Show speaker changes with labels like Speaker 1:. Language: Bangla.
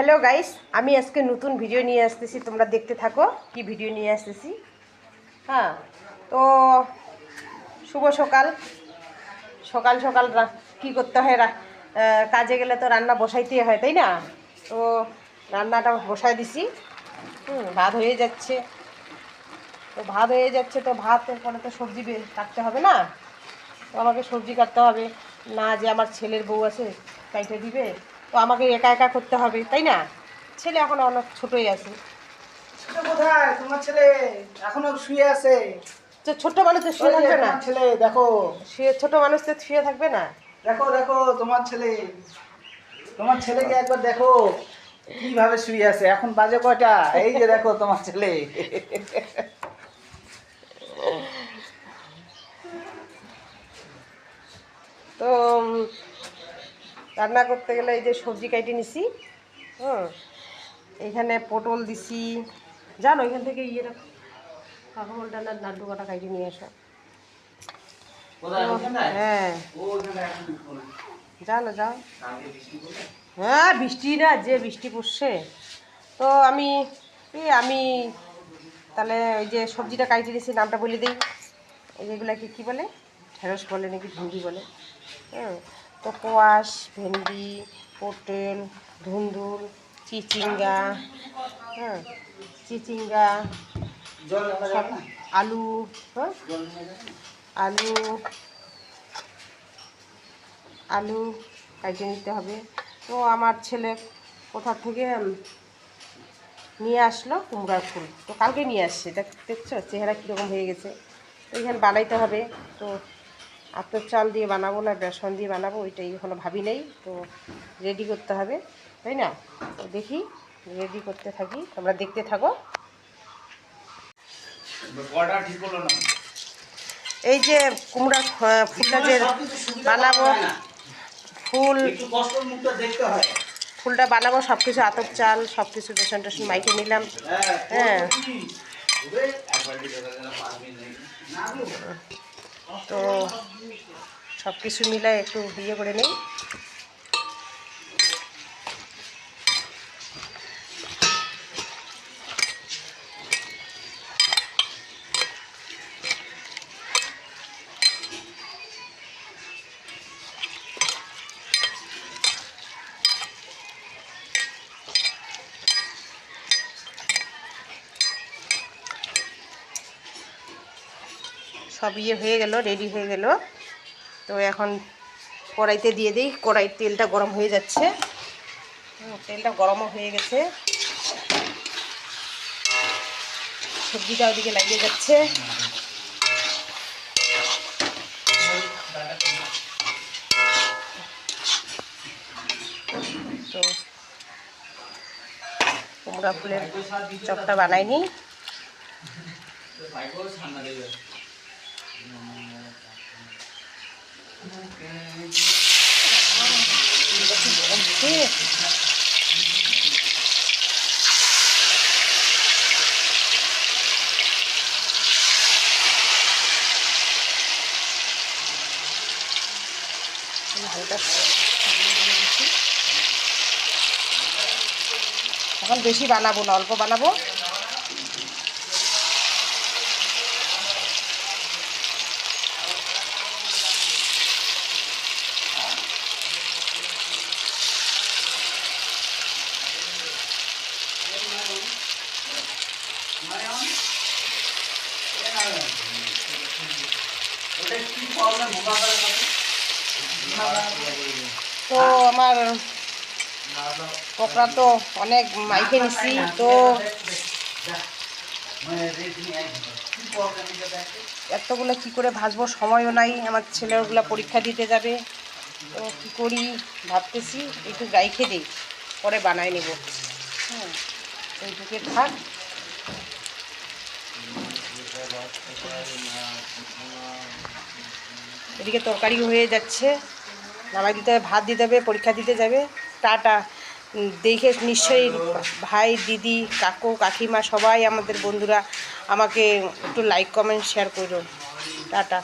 Speaker 1: হ্যালো গাইস আমি আজকে নতুন ভিডিও নিয়ে আসতেছি। তোমরা দেখতে থাকো কি ভিডিও নিয়ে আসতেছি। হ্যাঁ তো শুভ সকাল। সকাল সকাল কি করতে হয়? কাজে গেলে তো রান্না বসাইতে হয়, তাই না? তো রান্নাটা বসাই দিছি। হুম, ভাত হয়ে যাচ্ছে। তো ভাত হয়ে যাচ্ছে, তো ভাতের পরে তো সবজি কাটতে হবে না? তো আমাকে সবজি কাটতে হবে। না যে আমার ছেলের বউ আছে, কাইটে দিবে। তো আমাকে একা একা করতে হবে তাই না? ছেলে এখন অনেক ছোটই আছে।
Speaker 2: কোথায়? তোমার ছেলে এখনও শুয়ে আছে।
Speaker 1: তো ছোট্ট মানুষ তো শুয়ে থাকবে না?
Speaker 2: ছেলে দেখো।
Speaker 1: শুয়ে ছোট মানুষ তো শুয়ে থাকবে না?
Speaker 2: দেখো দেখো তোমার ছেলে। তোমার ছেলেকে একবার দেখো কীভাবে শুয়ে আছে। এখন বাজে কয়টা? এই যে দেখো তোমার ছেলে।
Speaker 1: রান্না করতে গেলে এই যে সবজি কাইটে নিছি হুম এখানে পটল দিছি। জানো এখান থেকে ইয়েটা কাঁকরোল ডানার লাড্ডু কটা কাইটে নিয়ে আসা। হ্যাঁ। জানো যাও হ্যাঁ বৃষ্টি না যে বৃষ্টি পড়ছে। তো আমি এই আমি তাহলে ওই যে সবজিটা কাইটে দিয়েছি নামটা বলে দিই। এই যেগুলাকে কী বলে? ঢেঁড়স বলে নাকি ভেন্ডি বলে। হ্যাঁ তো ভেন্ডি, পটেল, ধুন্দুল, চিচিঙ্গা হ্যাঁ চিচিঙ্গা
Speaker 2: না?
Speaker 1: আলু হ্যাঁ? আলু আলু কাটিয়ে নিতে হবে তো আমার ছেলে কোথা থেকে নিয়ে আসলো কুমড়ার ফুল তো কালকে নিয়ে আসছে, দেখ, দেখছ চেহারা কীরকম হয়ে গেছে তো এখানে বানাইতে হবে তো আতর চাল দিয়ে বানাবো না বেসন দিয়ে বানাবো ওইটাই এখনও ভাবি নেই তো রেডি করতে হবে তাই না? তো দেখি রেডি করতে থাকি তোমরা দেখতে থাকো। এই যে কুমড়ার আহ, ফুলটা যে বানাবো। ফুল
Speaker 2: হয়।
Speaker 1: ফুলটা বানাবো সব কিছু আতপ চাল সব কিছু বেসন টেসন মাইকে নিলাম। হ্যাঁ তো সব কিছু মিলাই একটু ইয়ে করে নিই। সব ইয়ে হয়ে গেল রেডি হয়ে গেল। তো এখন কড়াইতে দিয়ে দিই, কড়াইয়ের তেলটা গরম হয়ে যাচ্ছে। তেলটা গরমও হয়ে গেছে। সবজিটা ওদিকে লাগিয়ে যাচ্ছে। তো কুমড়া ফুলের চপটা বানাইনি। এখন বেশি বানাবো না অল্প বানাবো। তো আমার পকড়া তো অনেক মাইকে নিছি, তো এতগুলো কি করে ভাজবো সময়ও নাই, আমার ছেলেগুলো পরীক্ষা দিতে যাবে। তো কী করি ভাবতেছি, একটু রাইখে দিই, পরে বানাই নেব। হ্যাঁ এইটুকে থাক। এদিকে তরকারি হয়ে যাচ্ছে। নামাই দিতে হবে, ভাত দিতে হবে, পরীক্ষা দিতে যাবে। টাটা। দেখে নিশ্চয়ই ভাই, দিদি, কাকু, কাকিমা, সবাই আমাদের বন্ধুরা আমাকে একটু লাইক কমেন্ট শেয়ার করুন। টাটা।